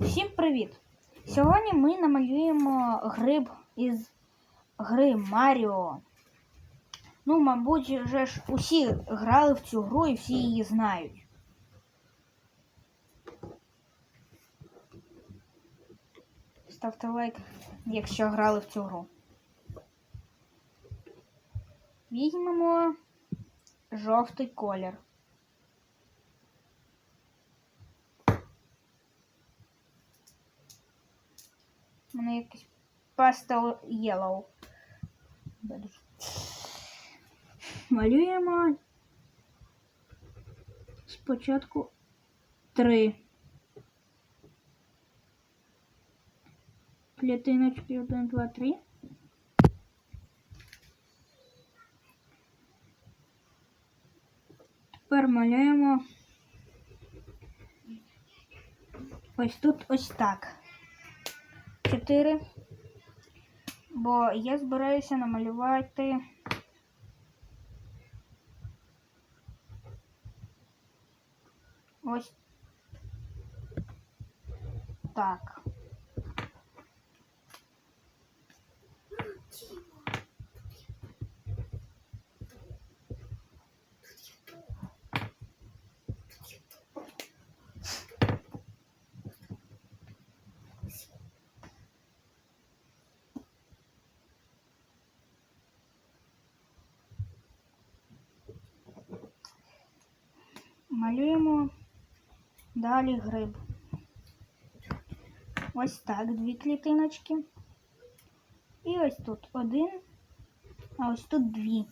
Всім привіт! Сьогодні ми намалюємо гриб із гри Маріо. Ну, мабуть, вже ж усі грали в цю гру і всі її знають. Ставте лайк, якщо грали в цю гру. Візьмемо жовтий колір. У мене якийсь пастел yellow. Малюємо спочатку три клітиночки, один, два, три. Тепер малюємо ось тут ось так. 4. Бо я збираюся намалювати ось так. Малюємо далі гриб. Ось так, дві клітиночки. І ось тут один, а ось тут дві.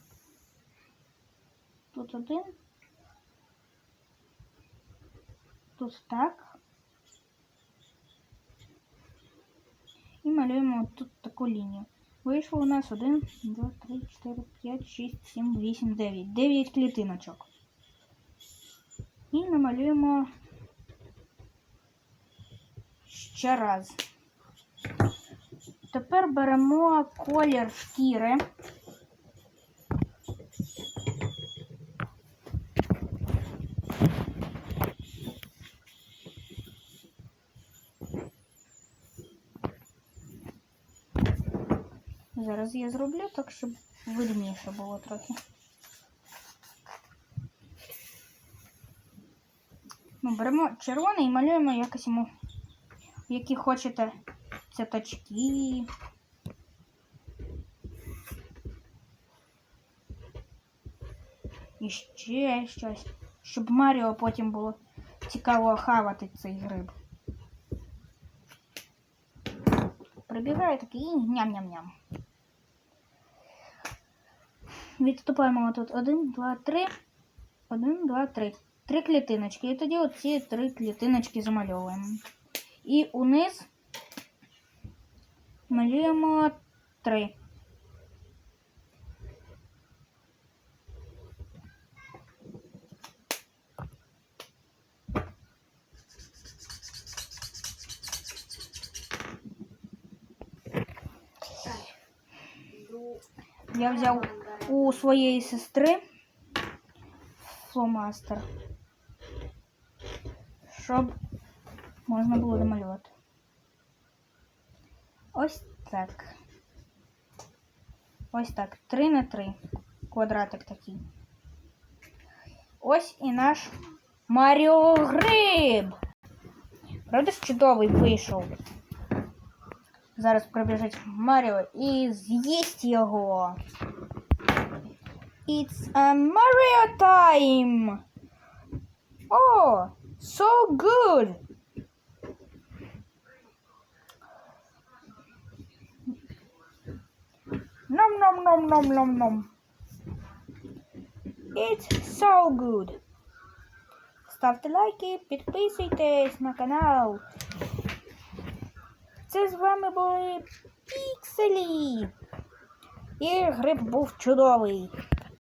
Тут один. Тут так. І малюємо тут таку лінію. Вийшло у нас 1, 2, 3, 4, 5, 6, 7, 8, 9. 9 клітиночок. І намалюємо ще раз. Тепер беремо колір шкіри. Зараз я зроблю так, щоб видніше було трохи. Ну, беремо червоний і малюємо якось йому, які хочете цяточки. І ще щось, щоб Маріо потім було цікаво хавати цей гриб. Прибігає такий і ням-ням-ням. Відступаємо тут один, два, три. Один, два, три. Три клітиночки. І тоді оці три клітиночки замальовуємо. І униз малюємо три. Я взяв у своєї сестри фломастер, Щоб можна було домалювати. Ось так. Ось так. 3 на 3. Квадратик такий. Ось і наш Маріо Гриб. Правда ж чудовий вийшов. Зараз прибіжить Маріо і з'їсть його. It's a Mario time! Oh, so good! Nom nom nom nom nom nom. It's so good. Ставте лайки, підписуйтесь на канал. Це з вами були Пікселі. І гриб був чудовий.